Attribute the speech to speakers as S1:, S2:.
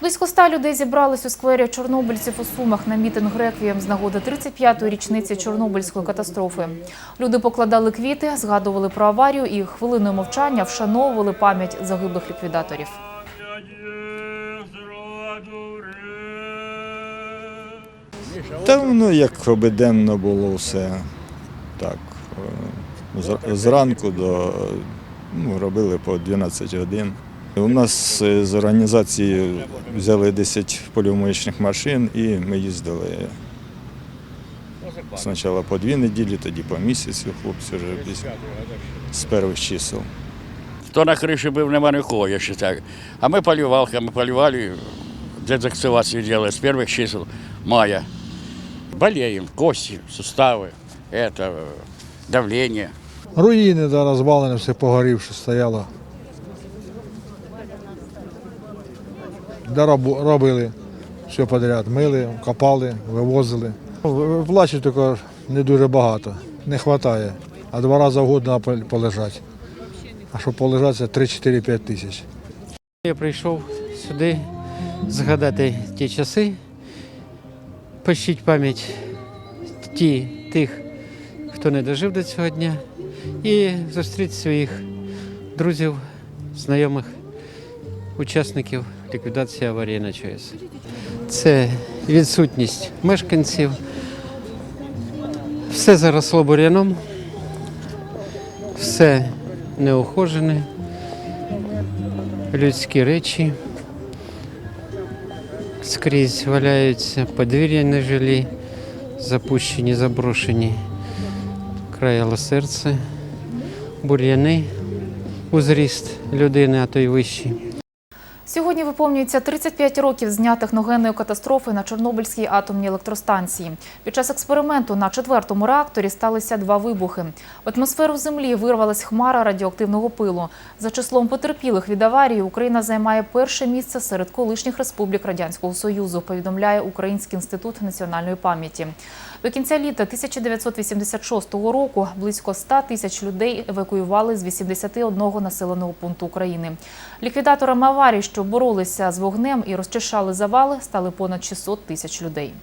S1: Близько ста людей зібрались у сквері чорнобильців у Сумах на мітинг реквієм з нагоди 35-ї річниці Чорнобильської катастрофи. Люди покладали квіти, згадували про аварію і хвилиною мовчання вшановували пам'ять загиблих ліквідаторів.
S2: Та воно як обиденно було все. Так. е, Зранку до ну, робили по 12 годин. У нас е, з організації взяли 10 польовмоєчних машин і ми їздили спочатку по дві неділі, тоді по місяцю, хлопці вже десь з перших чисел.
S3: Хто на криші був, нема нікого, я вважаю. А ми полювалки, ми полювали, дезактивацию делали с первых чисел мая. Болеем, кости, суставы, это, давление.
S4: Руїни да, розвалені, все погорівше стояло. Рабу- робили все подряд. Мили, копали, вивозили. В- Плачу тільки не дуже багато, не вистачає. А два рази в год полежати. А щоб полежати, це 3-4-5 тисяч.
S5: Я прийшов сюди згадати ті часи, почтити пам'ять ті, тих, хто не дожив до цього дня, і зустріти своїх друзів, знайомих, учасників ліквідації аварії на ЧАЕС. Це відсутність мешканців. Все заросло бур'яном, все неухожене людські речі. Скрізь валяються подвір'я нежилі, запущені, заброшені, краяло серце, бур'яни у зріст людини, а то й вищі.
S1: Сьогодні виповнюється 35 років з дня техногенної катастрофи на Чорнобильській атомній електростанції. Під час експерименту на четвертому реакторі сталися два вибухи. В атмосферу Землі вирвалась хмара радіоактивного пилу. За числом потерпілих від аварії Україна займає перше місце серед колишніх республік Радянського Союзу, повідомляє Український інститут національної пам'яті. До кінця літа 1986 року близько 100 тисяч людей евакуювали з 81 населеного пункту України. Ліквідаторами аварії, що боролися з вогнем і розчищали завали, стали понад 600 тисяч людей.